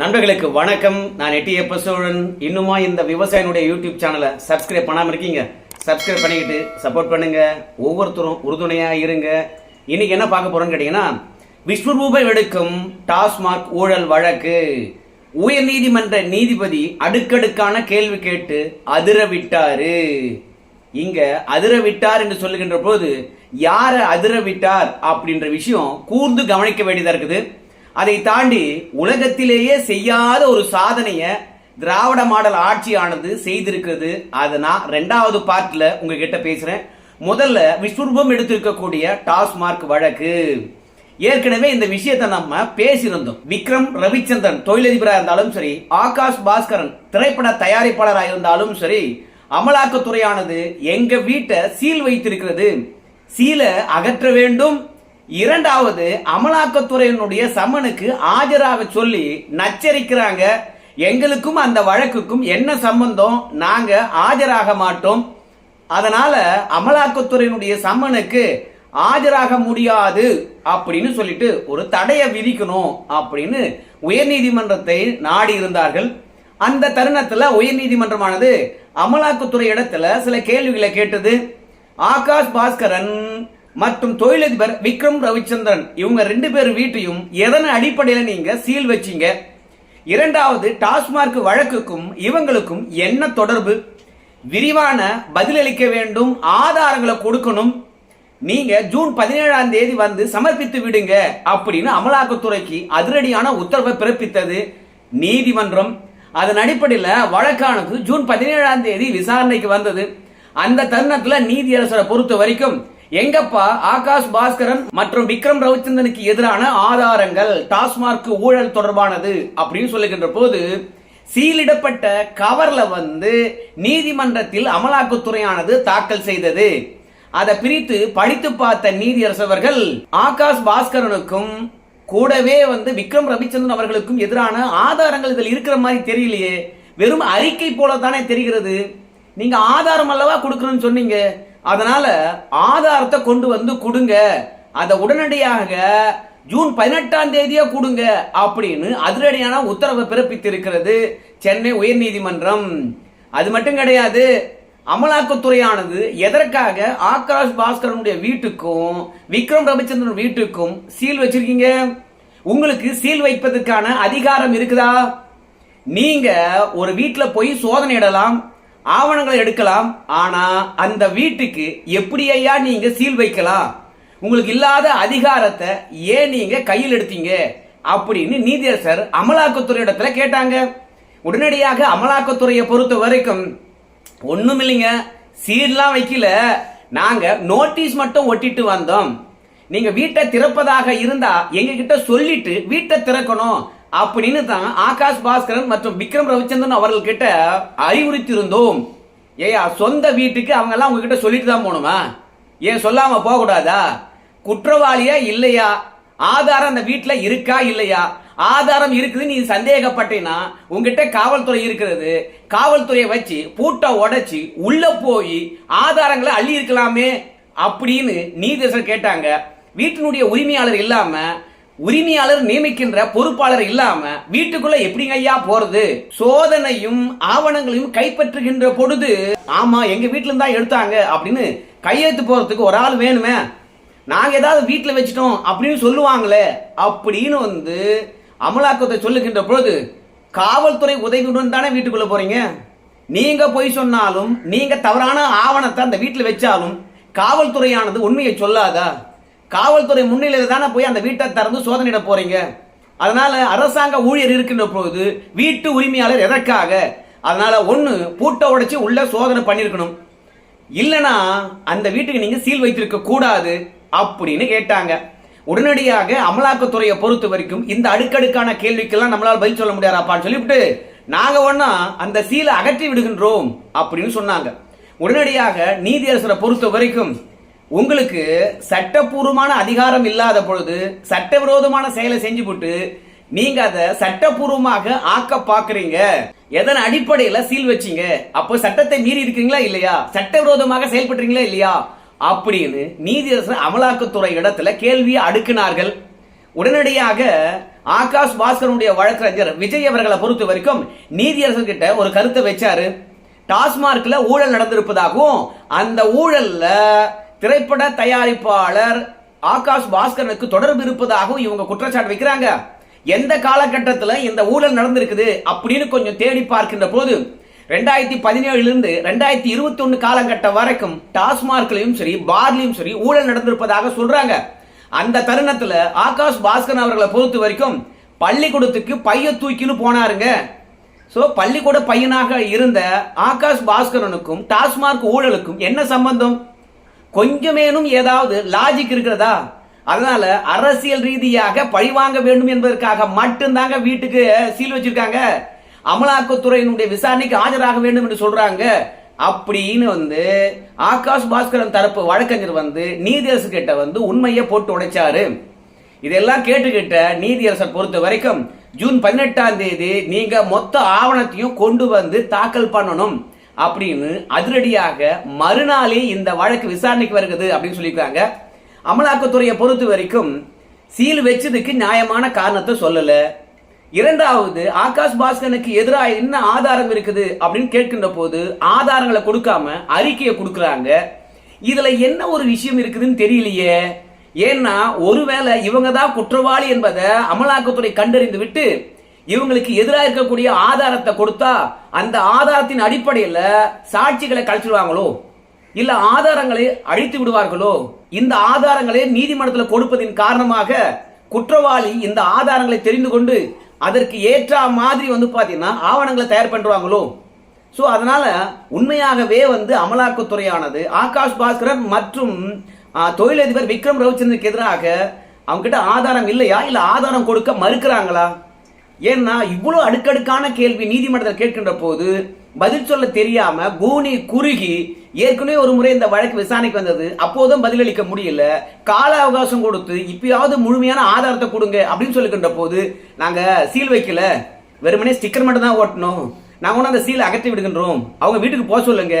நண்பர்களுக்கு வணக்கம். நான் எட்டி எப்ப சோழன் இன்னுமா இந்த விவசாயினுடைய யூடியூப் சேனலை சப்ஸ்கிரைப் பண்ணாமல் இருக்கீங்க? சப்ஸ்கிரைப் பண்ணிக்கிட்டு சப்போர்ட் பண்ணுங்க. ஒவ்வொருத்தரும் உறுதுணையாக இருங்க. இன்னைக்கு என்ன பார்க்க போறோம்னு கேட்டீங்கன்னா விஸ்வரூபம் எடுக்கும் டாஸ்மாக் ஊழல் வழக்கு. உயர் நீதிமன்ற நீதிபதி அடுக்கடுக்கான கேள்வி கேட்டு அதிர விட்டாரு. இங்க அதிர விட்டார் என்று சொல்லுகின்ற போது யார அதிர விட்டார் அப்படின்ற விஷயம் கூர்ந்து கவனிக்க வேண்டியதா இருக்குது. அதை தாண்டி உலகத்திலேயே செய்யாத ஒரு சாதனையை திராவிட மாடல் ஆட்சியானது செய்திருக்கிறது. அதை நான் ரெண்டாவது பார்ட்டில் உங்ககிட்ட பேசுகிறேன் முதல்ல விஸ்வரூபம் எடுத்திருக்கக்கூடிய டாஸ்மார்க் வழக்கு. ஏற்கனவே இந்த விஷயத்தை நம்ம பேசியிருந்தோம். விக்ரம் ரவிச்சந்திரன் தொழிலதிபராக இருந்தாலும் சரி ஆகாஷ் பாஸ்கரன் திரைப்பட தயாரிப்பாளராக இருந்தாலும் சரி அமலாக்கத்துறையானது எங்க வீட்டை சீல் வைத்திருக்கிறது. சீலை அகற்ற வேண்டும் இரண்டாவது அமலாக்கத்துறையினுடைய சம்மனுக்கு ஆஜராக சொல்லி நச்சரிக்கிறாங்க. எங்களுக்கும் அந்த வழக்குக்கும் என்ன சம்பந்தம்? நாங்க ஆஜராக மாட்டோம். அதனால அமலாக்கத்துறையினுடைய சம்மனுக்கு ஆஜராக முடியாது அப்படின்னு சொல்லிட்டு ஒரு தடையை விதிக்கணும் அப்படின்னு உயர்நீதிமன்றத்தை நாடி இருந்தார்கள். அந்த தருணத்துல உயர்நீதிமன்றமானது அமலாக்கத்துறை இடத்துல சில கேள்விகளை கேட்டது. ஆகாஷ் பாஸ்கரன் மற்றும் தொழிலதிபர் விக்ரம் ரவிச்சந்திரன். இவங்க ரெண்டு பேர் வீட்டையும் எதன் அடிப்படையில் நீங்க சீல் வச்சீங்க? இரண்டாவது டாஸ்மார்க் வழக்குக்கும் இவங்களுக்கும் என்ன தொடர்பு? விரிவான பதிலளிக்க வேண்டும் ஆதாரங்களை கொடுக்கணும். நீங்க ஜூன் பதினேழாம் தேதி வந்து சமர்ப்பித்து விடுங்க அப்படின்னு அமலாக்கத்துறைக்கு அதிரடியான உத்தரவை பிறப்பித்தது நீதிமன்றம். அதன் அடிப்படையில் வழக்கானது ஜூன் பதினேழாம் தேதி விசாரணைக்கு வந்தது. அந்த தருணத்தில் நீதியரசரை பொறுத்த வரைக்கும் எங்கப்பா? ஆகாஷ் பாஸ்கரன் மற்றும் விக்ரம் ரவிச்சந்திரனுக்கு எதிரான ஆதாரங்கள் டாஸ்மார்க் ஊழல் தொடர்பானது அப்படின்னு சொல்லுகின்ற போது சீலிடப்பட்ட கவர்ல வந்து நீதிமன்றத்தில் அமலாக்கத்துறையானது தாக்கல் செய்தது. அதை பிரித்து படித்து பார்த்த நீதியரசவர்கள் ஆகாஷ் பாஸ்கரனுக்கும் கூடவே வந்து விக்ரம் ரவிச்சந்திரன் அவர்களுக்கும் எதிரான ஆதாரங்கள் இதில் இருக்கிற மாதிரி தெரியலையே. வெறும் அறிக்கை போல தானே தெரிகிறது. நீங்க ஆதாரம் அல்லவா கொடுக்கணும்னு சொன்னீங்க? அதனால ஆதாரத்தை கொண்டு வந்து கொடுங்க. அதை உடனடியாக ஜூன் பதினெட்டாம் தேதியே கொடுங்க அப்படின்னு அதிரடியான உத்தரவை பிறப்பித்திருக்கிறது சென்னை உயர்நீதிமன்றம். அது மட்டும் கிடையாது அமலாக்கத்துறையானது எதற்காக ஆகாஷ் பாஸ்கரனுடைய வீட்டுக்கும் விக்ரம் ரவிச்சந்திரன் வீட்டுக்கும் சீல் வச்சிருக்கீங்க? உங்களுக்கு சீல் வைப்பதற்கான அதிகாரம் இருக்குதா? நீங்க ஒரு வீட்டில் போய் சோதனை இடலாம் ஆவணங்களை எடுக்கலாம். ஆனா அந்த வீட்டுக்கு எப்படி ஐயா நீங்க சீல் வைக்கலாம்? உங்களுக்கு இல்லாத அதிகாரத்தை ஏன் நீங்க கையில் எடுத்தீங்க? அப்படின்னு நீதியரசர் அமலாக்கத்துறை இடத்துல கேட்டாங்க. உடனடியாக அமலாக்கத்துறையை பொறுத்த வரைக்கும் ஒண்ணும் இல்லைங்க சீர்லாம் வைக்கல. நாங்க நோட்டீஸ் மட்டும் ஒட்டிட்டு வந்தோம். நீங்க வீட்டை திறப்பதாக இருந்தா எங்க கிட்ட சொல்லிட்டு வீட்டை திறக்கணும். அப்படின்னு தான் ஆகாஷ் பாஸ்கரன் மற்றும் விக்ரம் ரவிச்சந்திரன் அவர்கள் கிட்ட அறிவுறுத்தியிருந்தோம். ஏயா சொந்த வீட்டுக்கு அவங்க எல்லாம் உங்ககிட்ட சொல்லிட்டு தான் போகணுமா? ஏன் சொல்லாம போக கூடாதா குற்றவாளியா இல்லையா? ஆதாரம் அந்த வீட்டுல இருக்கா இல்லையா? ஆதாரம் இருக்குது நீ சந்தேகப்பட்டீங்கன்னா உங்ககிட்ட காவல்துறை இருக்கிறது. காவல்துறையை வச்சு பூட்டை உடைச்சி உள்ள போய் ஆதாரங்களை அள்ளி இருக்கலாமே அப்படின்னு நீதிசர் கேட்டாங்க. வீட்டினுடைய உரிமையாளர் இல்லாம உரிமையாளர் நியமிக்கின்ற பொறுப்பாளர் இல்லாம வீட்டுக்குள்ள எப்படிங்க ஐயா போறது? சோதனையும் ஆவணங்களையும் கைப்பற்றுகின்ற பொழுது ஆமா எங்க வீட்டுல இருந்தா எடுத்தாங்க அப்படின்னு கையெழுத்து போறதுக்கு ஒரு ஆள் வேணுமே. நாங்க ஏதாவது வீட்டுல வச்சிட்டோம் அப்படின்னு சொல்லுவாங்களே அப்படின்னு வந்து அமலாக்கத்தை சொல்லுகின்ற பொழுது காவல்துறை உதவியுடன் தானே வீட்டுக்குள்ள போறீங்க? நீங்க போய் சொன்னாலும் நீங்க தவறான ஆவணத்தை அந்த வீட்டுல வச்சாலும் காவல்துறையானது உண்மையை சொல்லாதா? காவல்துறை முன்னிலையில் தானே போய் அந்த வீட்டை திறந்து சோதனையிட போறீங்க? அதனால அரசாங்க ஊழியர் இருக்கின்ற பொழுது வீட்டு உரிமையாளர் எதற்காக? அதனால ஒன்று பூட்டை உடைச்சி உள்ள சோதனை பண்ணியிருக்கணும் இல்லைனா அந்த வீட்டுக்கு நீங்க சீல் வைத்திருக்க கூடாது அப்படின்னு கேட்டாங்க. உடனடியாக அமலாக்கத்துறையை பொறுத்த வரைக்கும் இந்த அடுக்கடுக்கான கேள்விக்கெல்லாம் நம்மளால் பதில் சொல்ல முடியாதாப்பான்னு சொல்லிவிட்டு நாங்க ஒன்னா அந்த சீலை அகற்றி விடுகின்றோம் அப்படின்னு சொன்னாங்க. உடனடியாக நீதியரசரை பொறுத்த வரைக்கும் உங்களுக்கு சட்டப்பூர்வமான அதிகாரம் இல்லாத பொழுது சட்டவிரோதமான செயலை செஞ்சு போட்டு நீங்க அதை சட்டப்பூர்வமாக ஆக்க பாக்குறீங்க எதன் அடிப்படையில சீல் வச்சீங்க? அப்போ சட்டத்தை மீறி இருக்கீங்களா இல்லையா? சட்டவிரோதமாக செயல்படுறீங்களா இல்லையா? அப்படின்னு நீதியரசர் அமலாக்கத்துறை இடத்துல கேள்வியை அடுக்கினார்கள். உடனடியாக ஆகாஷ் பாஸ்கருடைய வழக்கறிஞர் விஜய் அவர்களை பொறுத்த வரைக்கும் நீதியரசர் கிட்ட ஒரு கருத்தை வச்சாரு. டாஸ்மார்க்ல ஊழல் நடந்திருப்பதாகவும் அந்த ஊழல்ல திரைப்பட தயாரிப்பாளர் ஆகாஷ் பாஸ்கரனுக்கு தொடர்பு இருப்பதாகவும் இவங்க குற்றச்சாட்டு வைக்கிறாங்க. எந்த காலகட்டத்தில் இந்த ஊழல் நடந்திருக்குது அப்படின்னு கொஞ்சம் தேடி பார்க்கின்ற போது ரெண்டாயிரத்தி பதினேழுலேருந்து ரெண்டாயிரத்தி இருபத்தி ஒன்று காலகட்டம் வரைக்கும் டாஸ்மார்க்லையும் சரி பார்லையும் சரி ஊழல் நடந்திருப்பதாக சொல்றாங்க. அந்த தருணத்தில் ஆகாஷ் பாஸ்கரன் அவர்களை பொறுத்த வரைக்கும் பள்ளிக்கூடத்துக்கு பைய தூக்கின்னு போனாருங்க. ஸோ பள்ளிக்கூட பையனாக இருந்த ஆகாஷ் பாஸ்கரனுக்கும் டாஸ்மார்க் ஊழலுக்கும் என்ன சம்பந்தம்? கொஞ்சமேனும் ஏதாவது லாஜிக் இருக்கிறதா? அதனால அரசியல் ரீதியாக பழிவாங்க வேண்டும் என்பதற்காக மட்டும்தாங்க வீட்டுக்கு சீல் வச்சிருக்காங்க. அமலாக்கத்துறையினுடைய விசாரணைக்கு ஆஜராக வேண்டும் என்று சொல்றாங்க. அப்படின்னு வந்து ஆகாஷ் பாஸ்கரன் தரப்பு வழக்கறிஞர் வந்து நீதியரசு கிட்ட வந்து உண்மையை போட்டு உடைச்சாரு. இதெல்லாம் கேட்டுக்கிட்ட நீதியரசர் பொறுத்த வரைக்கும் ஜூன் பதினெட்டாம் தேதி நீங்க மொத்த ஆவணத்தையும் கொண்டு வந்து தாக்கல் பண்ணணும். அப்படின்னு அதிரடியாக மறுநாளே இந்த வழக்கு விசாரணைக்கு வருகிறது அப்படின்னு சொல்லியிருக்காங்க அமலாக்கத்துறையை பொறுத்த வரைக்கும் சீல் வச்சதுக்கு நியாயமான காரணத்தை சொல்லல. இரண்டாவது ஆகாஷ் பாஸ்கனுக்கு எதிராக என்ன ஆதாரம் இருக்குது அப்படின்னு கேட்கின்ற போது ஆதாரங்களை கொடுக்காம அறிக்கையை கொடுக்குறாங்க. இதுல என்ன ஒரு விஷயம் இருக்குதுன்னு தெரியலையே. ஏன்னா ஒருவேளை இவங்க தான் குற்றவாளி என்பதை அமலாக்கத்துறை கண்டறிந்து விட்டு இவங்களுக்கு எதிராக இருக்கக்கூடிய ஆதாரத்தை கொடுத்தா அந்த ஆதாரத்தின் அடிப்படையில் சாட்சிகளை கழிச்சிடுவாங்களோ இல்ல ஆதாரங்களை அழித்து விடுவார்களோ? இந்த ஆதாரங்களை நீதிமன்றத்தில் கொடுப்பதின் காரணமாக குற்றவாளி இந்த ஆதாரங்களை தெரிந்து கொண்டு அதற்கு ஏற்ற மாதிரி வந்து பார்த்தீங்கன்னா ஆவணங்களை தயார் பண்ணுவாங்களோ ஸோ அதனால உண்மையாகவே வந்து அமலாக்கத்துறையானது ஆகாஷ் பாஸ்கரன் மற்றும் தொழிலதிபர் விக்ரம் ரவிச்சந்திரனுக்கு எதிராக அவங்ககிட்ட ஆதாரம் இல்லையா? இல்ல ஆதாரம் கொடுக்க மறுக்கிறாங்களா? ஏன்னா இவ்வளோ அடுக்கடுக்கான கேள்வி நீதிமன்றத்தில் கேட்கின்ற போது பதில் சொல்ல தெரியாம கூனி குறுகி ஏற்கனவே ஒரு முறை இந்த வழக்கு விசாரணைக்கு வந்தது. அப்போதும் பதிலளிக்க முடியல. கால அவகாசம் கொடுத்து இப்பயாவது முழுமையான ஆதாரத்தை கொடுங்க அப்படின்னு சொல்லுகின்ற போது நாங்க சீல் வைக்கல. வெறுமனே ஸ்டிக்கர் மட்டும் தான் ஓட்டணும். நாங்க ஒன்றும் அந்த சீலை அகற்றி விடுகின்றோம். அவங்க வீட்டுக்கு போக சொல்லுங்க.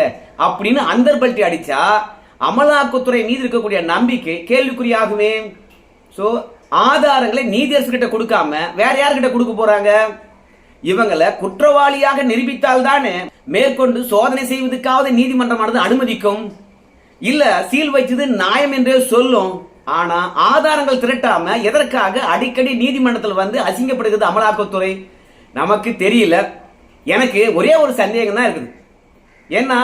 அப்படின்னு அந்தர்பல்ட்டி அடிச்சா அமலாக்கத்துறை மீது இருக்கக்கூடிய நம்பிக்கை கேள்விக்குறியாகுமே. ஸோ ஆதாரங்களை நீதியரசு கிட்ட கொடுக்காம வேற யார்கிட்ட கொடுக்க போறாங்க? இவங்களை குற்றவாளியாக நிரூபித்தால் தானே மேற்கொண்டு சோதனை செய்வதற்காவது நீதிமன்றமானது அனுமதிக்கும். இல்ல சீல் வைத்தது நியாயம் என்றே சொல்லும். ஆனா ஆதாரங்கள் திரட்டாம எதற்காக அடிக்கடி நீதிமன்றத்தில் வந்து அசிங்கப்படுகிறது அமலாக்கத்துறை? நமக்கு தெரியல. எனக்கு ஒரே ஒரு சந்தேகம் தான் இருக்குது. ஏன்னா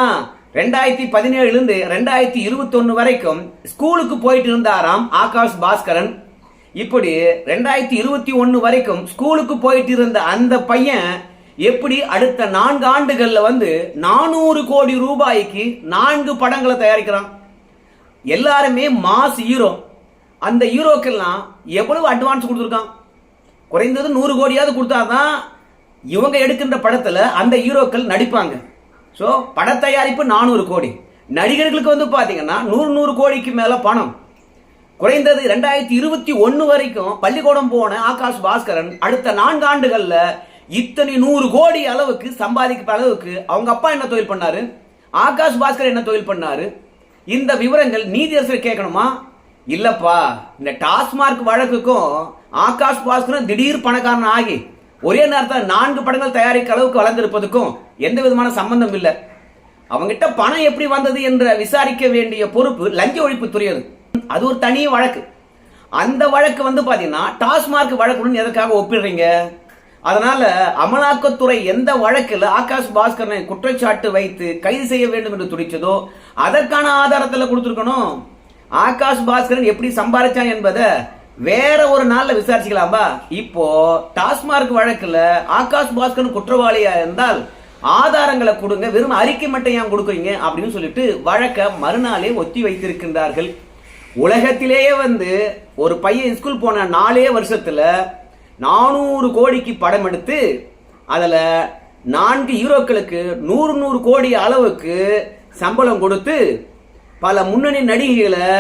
ரெண்டாயிரத்தி பதினேழுல இருந்து ரெண்டாயிரத்தி இருபத்தொன்னு வரைக்கும் ஸ்கூலுக்கு போயிட்டு இருந்தாராம் ஆகாஷ் பாஸ்கரன். இப்படி ரெண்டாயிரத்தி இருபத்தி ஒன்று வரைக்கும் ஸ்கூலுக்கு போயிட்டு இருந்த அந்த பையன் எப்படி அடுத்த நான்கு ஆண்டுகளில் வந்து நானூறு கோடி ரூபாய்க்கு நான்கு படங்களை தயாரிக்கிறான். எல்லாருமே மாஸ் ஹீரோ அந்த ஹீரோக்கெல்லாம் எவ்வளவு அட்வான்ஸ் கொடுத்துருக்கான்? குறைந்தது நூறு கோடியாவது கொடுத்தாதான் இவங்க எடுக்கின்ற படத்தில் அந்த ஹீரோக்கள் நடிப்பாங்க. ஸோ பட தயாரிப்பு நானூறு கோடி. நடிகர்களுக்கு வந்து பார்த்தீங்கன்னா நூறு நூறு கோடிக்கு மேலே பணம். குறைந்தது ரெண்டாயிரத்தி இருபத்தி ஒன்று வரைக்கும் பள்ளிக்கூடம் போன ஆகாஷ் பாஸ்கரன் அடுத்த நான்கு ஆண்டுகளில் இத்தனை நூறு கோடி அளவுக்கு சம்பாதிக்கிற அளவுக்கு அவங்க அப்பா என்ன தொழில் பண்ணாரு? ஆகாஷ் பாஸ்கர் என்ன தொழில் பண்ணாரு? இந்த விவரங்கள் நீதியரசர் கேட்கணுமா? இல்லப்பா இந்த டாஸ்மார்க் வழக்குக்கும் ஆகாஷ் பாஸ்கரும் திடீர் பணக்காரன் ஆகி ஒரே நேரத்தில் நான்கு படங்கள் தயாரிக்க அளவுக்கு வளர்ந்திருப்பதுக்கும் எந்த விதமான சம்பந்தம் இல்லை. அவங்ககிட்ட பணம் எப்படி வந்தது என்ற விசாரிக்க வேண்டிய பொறுப்பு லஞ்ச ஒழிப்பு துறையது அது ஒரு தனி வழக்கு. அந்த வழக்கு வந்து பார்த்தீங்கன்னா டாஸ்மார்க் வழக்குடன் எதற்காக ஒப்பிடுறீங்க? அதனால அமலாக்கத்துறை எந்த வழக்கில் ஆகாஷ் பாஸ்கரனை குற்றச்சாட்டு வைத்து கைது செய்ய வேண்டும் என்று துடிச்சதோ அதற்கான ஆதாரத்தில் கொடுத்துருக்கணும். ஆகாஷ் பாஸ்கரன் எப்படி சம்பாதிச்சான் என்பதை வேற ஒரு நாள்ல விசாரிச்சுக்கலாம்பா. இப்போ டாஸ்மார்க் வழக்குல ஆகாஷ் பாஸ்கரன் குற்றவாளியா இருந்தால் ஆதாரங்களை கொடுங்க வெறும் அறிக்கை மட்டும் ஏன் கொடுக்குறீங்க அப்படின்னு சொல்லிட்டு வழக்க மறுநாளே ஒத்தி வைத்திருக்கின்றார்கள். உலகத்திலேயே வந்து ஒரு பையன் ஸ்கூல் போன நாலே வருஷத்தில் நானூறு கோடிக்கு படம் எடுத்து அதில் நான்கு ஹீரோக்களுக்கு நூறு நூறு கோடி அளவுக்கு சம்பளம் கொடுத்து பல முன்னணி நடிகைகளை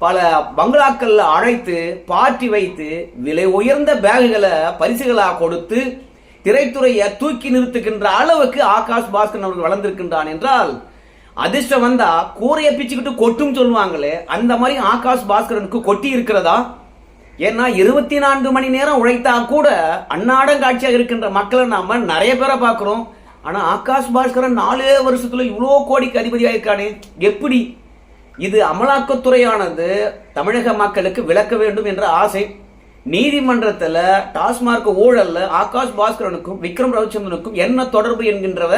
பல பங்களாக்களில் அழைத்து பார்ட்டி வைத்து விலை உயர்ந்த பேகுகளை பரிசுகளாக கொடுத்து திரைத்துறையை தூக்கி நிறுத்துகின்ற அளவுக்கு ஆகாஷ் பாஸ்கர் அவர்கள் வளர்ந்திருக்கின்றான் என்றால் அதிர்ஷ்டம் வந்தா கூரையை பிச்சுக்கிட்டு கொட்டும் சொல்லுவாங்களே அந்த மாதிரி ஆகாஷ் பாஸ்கரனுக்கு கொட்டி இருக்கிறதா? ஏன்னா இருபத்தி நான்கு மணி நேரம் உழைத்தா கூட அன்னாடம் காட்சியாக இருக்கின்ற மக்களை நாம நிறைய பேரை பார்க்குறோம். ஆனா ஆகாஷ் பாஸ்கரன் நாலே வருஷத்துல இவ்வளோ கோடிக்கு அதிபதியாக இருக்கானே எப்படி? இது அமலாக்கத்துறையானது தமிழக மக்களுக்கு விளக்க வேண்டும் என்ற ஆசை. நீதிமன்றத்தில் டாஸ்மார்க் ஊழல்ல ஆகாஷ் பாஸ்கரனுக்கும் விக்ரம் ரவிச்சந்திரனுக்கும் என்ன தொடர்பு என்கின்றவ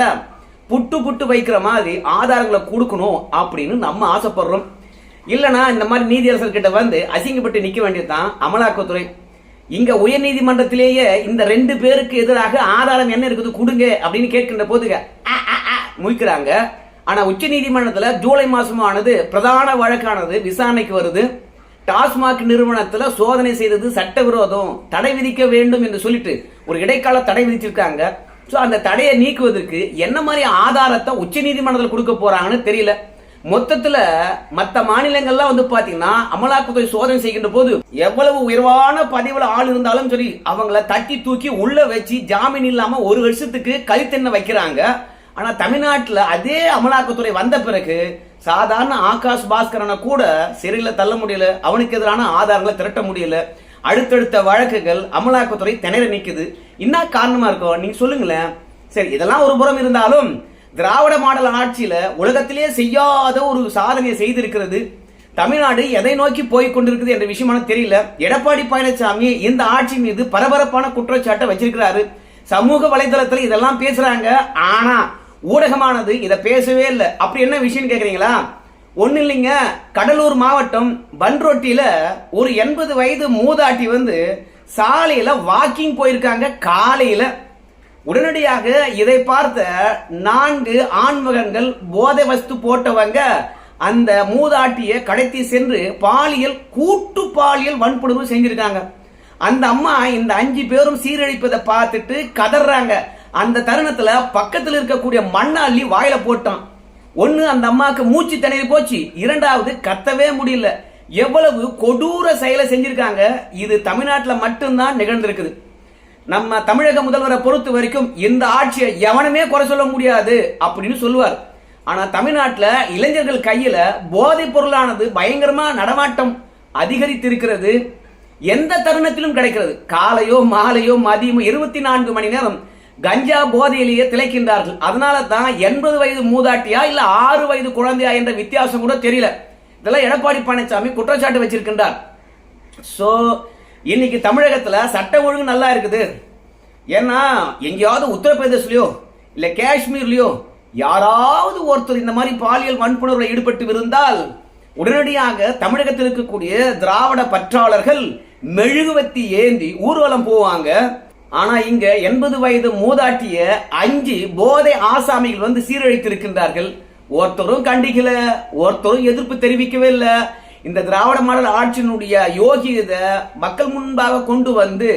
புட்டு புட்டு வைக்கிற மாதிரி ஆதாரங்களை கொடுக்கணும் அப்படின்னு நம்ம ஆசைப்படுறோம். இல்லைன்னா இந்த மாதிரி நீதியரசர் கிட்ட வந்து அசிங்கப்பட்டு நிற்க வேண்டியதுதான் அமலாக்கத்துறை. இங்க உயர் நீதிமன்றத்திலேயே இந்த ரெண்டு பேருக்கு எதிராக ஆதாரம் என்ன இருக்குது கொடுங்க அப்படின்னு கேட்கின்ற போதுங்க ஆ, ஆனா உச்ச நீதிமன்றத்துல ஜூலை மாசமானது பிரதான வழக்கானது விசாரணைக்கு வருது. டாஸ்மாக் நிறுவனத்துல சோதனை செய்தது சட்டவிரோதம் தடை விதிக்க வேண்டும் என்று சொல்லிட்டு ஒரு இடைக்கால தடை விதிச்சிருக்காங்க. ஸோ அந்த தடையை நீக்குவதற்கு என்ன மாதிரி ஆதாரத்தை உச்ச நீதிமன்றத்தில் கொடுக்க போறாங்கன்னு தெரியல. மொத்தத்துல மற்ற மாநிலங்கள்லாம் வந்து பாத்தீங்கன்னா அமலாக்கத்துறை சோதனை செய்கின்ற போது எவ்வளவு உயர்வான பதிவுல ஆள் இருந்தாலும் சரி அவங்கள தட்டி தூக்கி உள்ள வச்சு ஜாமீன் இல்லாம ஒரு வருஷத்துக்கு கழுத்தெண்ண வைக்கிறாங்க. ஆனா தமிழ்நாட்டுல அதே அமலாக்கத்துறை வந்த பிறகு சாதாரண ஆகாஷ் பாஸ்கரனை கூட சிறையில் தள்ள முடியல. அவனுக்கு எதிரான ஆதாரங்களை திரட்ட முடியல. அடுத்தடுத்த வழக்குகள் அமலாக்கத்துறை திணற நிற்குது என்ன காரணமா இருக்கும் நீங்க சொல்லுங்களேன். சரி இதெல்லாம் ஒரு புறம் இருந்தாலும் திராவிட மாடல் ஆட்சியில உலகத்திலேயே செய்யாத ஒரு சாதனையை செய்திருக்கிறது. தமிழ்நாடு எதை நோக்கி போய் கொண்டிருக்குது என்ற விஷயமான தெரியல. எடப்பாடி பழனிசாமி இந்த ஆட்சி மீது பரபரப்பான குற்றச்சாட்டை வச்சிருக்கிறாரு. சமூக வலைதளத்தில் இதெல்லாம் பேசுறாங்க. ஆனா ஊடகமானது இதை பேசவே இல்லை. அப்படி என்ன விஷயம் கேக்குறீங்களா? ஒன்றும் இல்லைங்க. கடலூர் மாவட்டம் பன்ரோட்டியில் ஒரு எண்பது வயது மூதாட்டி வந்து சாலையில் வாக்கிங் போயிருக்காங்க. காலையில் உடனடியாக இதை பார்த்த நான்கு ஆண்மகன்கள் போதை வஸ்து போட்டவங்க அந்த மூதாட்டியை கடத்தி சென்று பாலியல் கூட்டு பாலியல் வன்புணர்வு செஞ்சிருக்காங்க. அந்த அம்மா இந்த அஞ்சு பேரும் சீரழிப்பதை பார்த்துட்டு கதறாங்க. அந்த தருணத்துல பக்கத்தில் இருக்கக்கூடிய மண்ணாள்ளி வாயில போட்டான். ஒண்ணு அந்த அம்மாவுக்கு மூச்சு திணறி போச்சு. இரண்டாவது கத்தவே முடியல. எவ்வளவு கொடூர செயலை செஞ்சிருக்காங்க இது தமிழ்நாட்டில் மட்டும்தான் நிகழ்ந்திருக்குது. நம்ம தமிழக முதல்வரை பொறுத்த வரைக்கும் இந்த ஆட்சியை எவனுமே குறை சொல்ல முடியாது அப்படின்னு சொல்லுவார். ஆனால் தமிழ்நாட்டில் இளைஞர்கள் கையில் போதைப் பொருளானது பயங்கரமாக நடமாட்டம் அதிகரித்திருக்கிறது. எந்த தருணத்திலும் கிடைக்கிறது. காலையோ மாலையோ மதியமோ இருபத்தி நான்கு மணி நேரம் கஞ்சா போதையிலேயே திளைக்கின்றார்கள். அதனால தான் எண்பது வயது மூதாட்டியா இல்லை ஆறு வயது குழந்தையா என்ற வித்தியாசம் கூட தெரியல. இதெல்லாம் எடப்பாடி பழனிசாமி குற்றச்சாட்டு வச்சிருக்கின்றார். ஸோ இன்னைக்கு தமிழகத்தில் சட்ட ஒழுங்கு நல்லா இருக்குது. ஏன்னா எங்கேயாவது உத்தரப்பிரதேசலயோ இல்லை காஷ்மீர்லையோ யாராவது ஒருத்தர் இந்த மாதிரி பாலியல் வன்புணர்வில் ஈடுபட்டு இருந்தால் உடனடியாக தமிழகத்தில் இருக்கக்கூடிய திராவிட பற்றாளர்கள் மெழுகுவத்தி ஏந்தி ஊர்வலம் போவாங்க. ஆனா இங்க எண்பது வயது மூதாட்டிய அஞ்சு போதை ஆசாமிகள் வந்து சீரழித்திருக்கின்றார்கள். ஒருத்தரும் கண்டிக்கல ஒருத்தரும் எதிர்ப்பு தெரிவிக்கவே இல்லை. இந்த திராவிட மாடல் ஆட்சியினுடைய யோகியதை மக்கள் முன்பாக கொண்டு வந்து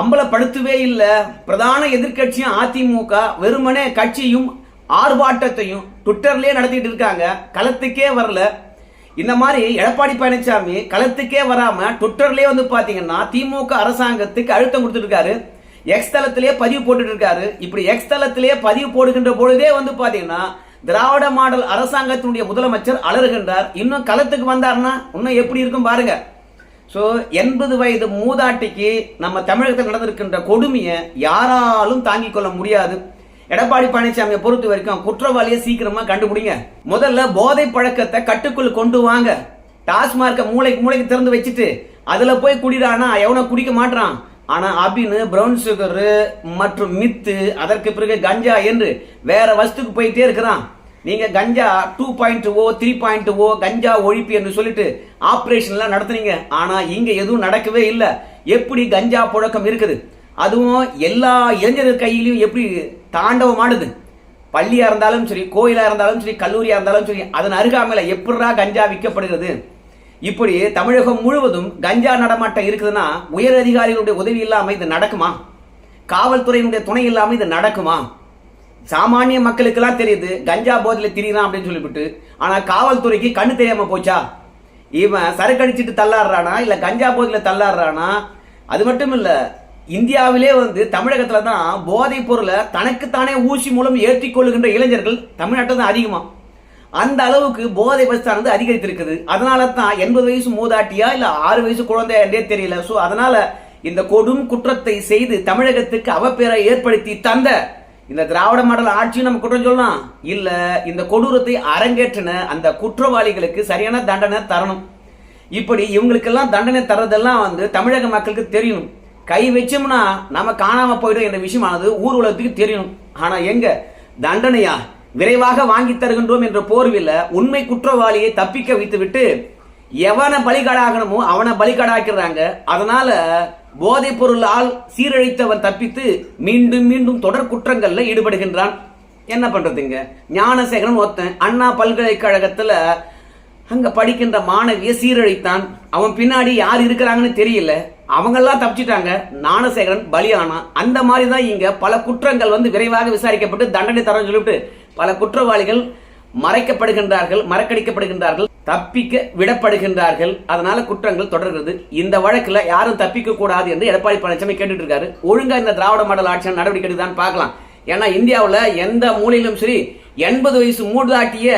அம்பலப்படுத்தவே இல்லை. பிரதான எதிர்க்கட்சியும் அதிமுக வெறுமனே கட்சியும் ஆர்ப்பாட்டத்தையும் ட்விட்டர்லயே நடத்திட்டு இருக்காங்க. களத்துக்கே வரல. இந்த மாதிரி எடப்பாடி பழனிசாமி களத்துக்கே வராம ட்விட்டர்லயே வந்து பாத்தீங்கன்னா திமுக அரசாங்கத்துக்கு அழுத்தம் கொடுத்துட்டு இருக்காரு. எக்ஸ் தளத்திலேயே பதிவு போட்டுட்டு இருக்காரு. இப்படி எக்ஸ் தளத்திலேயே பதிவு போடுகின்ற பொழுதே வந்து பாத்தீங்கன்னா திராவிட மாடல் அரசாங்கத்தினுடைய முதலமைச்சர் அலறுகின்றார். இன்னும் களத்துக்கு வந்தாருன்னா இன்னும் எப்படி இருக்கும் பாருங்க. ஸோ எண்பது வயது மூதாட்டிக்கு நம்ம தமிழகத்தில் நடந்திருக்கின்ற கொடுமையை யாராலும் தாங்கிக் கொள்ள முடியாது. எடப்பாடி பழனிசாமியை பொறுத்த வரைக்கும் குற்றவாளியை சீக்கிரமா கண்டுபிடிங்க. முதல்ல போதை பழக்கத்தை கட்டுக்குள் கொண்டு வாங்க. டாஸ்மார்க்கை மூளைக்கு மூளைக்கு திறந்து வச்சுட்டு அதுல போய் குடிடானா எவனோ குடிக்க மாட்டான் ஆனா அபின் பிரவுன் சுகரு மற்றும் மித்து அதற்கு பிறகு கஞ்சா என்று வேற வஸ்துக்கு போயிட்டே இருக்கிறான். நீங்க கஞ்சா two point O three point O கஞ்சா ஒழிப்பு என்று சொல்லிட்டு ஆப்ரேஷன்லாம் எல்லாம் நடத்துனீங்க. ஆனா இங்க எதுவும் நடக்கவே இல்லை. எப்படி கஞ்சா புழக்கம் இருக்குது? அதுவும் எல்லா இளைஞர்கள் கையிலையும் எப்படி தாண்டவமானது பள்ளியா இருந்தாலும் சரி கோயிலா இருந்தாலும் சரி கல்லூரியா இருந்தாலும் சரி அதன் அருகாமையில எப்படிரா கஞ்சா விற்கப்படுகிறது? இப்படி தமிழகம் முழுவதும் கஞ்சா நடமாட்டம் இருக்குதுன்னா உயர் அதிகாரிகளுடைய உதவி இல்லாமல் இது நடக்குமா? காவல்துறையினுடைய துணை இல்லாமல் இது நடக்குமா? சாமானிய மக்களுக்கெல்லாம் தெரியுது கஞ்சா போதில் திரியிறான் அப்படின்னு சொல்லிவிட்டு ஆனால் காவல்துறைக்கு கண்ணு தெரியாமல் போச்சா? இவன் சரக்கடிச்சிட்டு தள்ளாடுறானா இல்லை கஞ்சா போதில் தள்ளாடுறானா? அது மட்டும் இல்லை இந்தியாவிலே வந்து தமிழகத்தில் தான் போதைப் பொருளை தனக்குத்தானே ஊசி மூலம் ஏற்றிக் கொள்ளுகின்ற இளைஞர்கள் தமிழ்நாட்டில் தான் அதிகமாக அந்த அளவுக்கு போதை பஸ்தானது அதிகரித்திருக்குது. அதனால தான் எண்பது வயசு மூதாட்டியா இல்லை ஆறு வயசு குழந்தை என்றே தெரியல. ஸோ அதனால இந்த கொடும் குற்றத்தை செய்து தமிழகத்துக்கு அவப்பேரை ஏற்படுத்தி தந்த இந்த திராவிட மாடல் ஆட்சியும் நம்ம குற்றம் சொல்லலாம். இல்ல இந்த கொடூரத்தை அரங்கேற்றின அந்த குற்றவாளிகளுக்கு சரியான தண்டனை தரணும். இப்படி இவங்களுக்கெல்லாம் தண்டனை தர்றதெல்லாம் வந்து தமிழக மக்களுக்கு தெரியணும். கை வச்சோம்னா நம்ம காணாம போயிடும் என்ற விஷயமானது ஊர் உலகத்துக்கு தெரியணும். ஆனா எங்க? தண்டனையா? விரைவாக வாங்கி தருகின்றோம் என்ற போர்வில் உண்மை குற்றவாளியை தப்பிக்க வைத்துவிட்டு எவனை பலிகாடாகணுமோ அவனை பலிகாடாக்கிறாங்க அதனால போதைப் பொருளால் சீரழித்தவன் தப்பித்து மீண்டும் மீண்டும் தொடர் குற்றங்களில் ஈடுபடுகின்றான். என்ன பண்றதுங்க ஞானசேகரன் ஒருத்தன் அண்ணா பல்கலைக்கழகத்துல அங்க படிக்கின்ற மாணவியை சீரழித்தான். அவன் பின்னாடி யார் இருக்கிறாங்கன்னு தெரியல. அவங்கெல்லாம் தப்பிச்சிட்டாங்க. ஞானசேகரன் பலியானான் அந்த மாதிரி தான் இங்க பல குற்றங்கள் வந்து விரைவாக விசாரிக்கப்பட்டு தண்டனை தர சொல்லிவிட்டு பல குற்றவாளிகள் மறைக்கப்படுகின்றார்கள் மறக்கடிக்கப்படுகின்றார்கள். தப்பிக்க விடப்படுகின்றார்கள். அதனால குற்றங்கள் தொடர்கிறது. இந்த வழக்கில் யாரும் தப்பிக்க கூடாது என்று எடப்பாடி பழனிசாமி கேட்டுட்டு இருக்காரு ஒழுங்கா இந்த திராவிட மாடல் ஆட்சியான நடவடிக்கை எடுக்குதான்னு பார்க்கலாம். ஏன்னா இந்தியாவுல எந்த மூலையிலும் சரி எண்பது வயசு மூடுதாட்டிய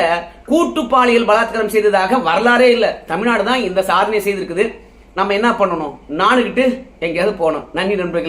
கூட்டு பாலியல் பலாத்காரம் செய்ததாக வரலாறே இல்லை. தமிழ்நாடு தான் இந்த சாதனை செய்திருக்குது. நம்ம என்ன பண்ணணும்? நானுகிட்டு எங்கேயாவது போகணும். நன்றி நண்பர்களே.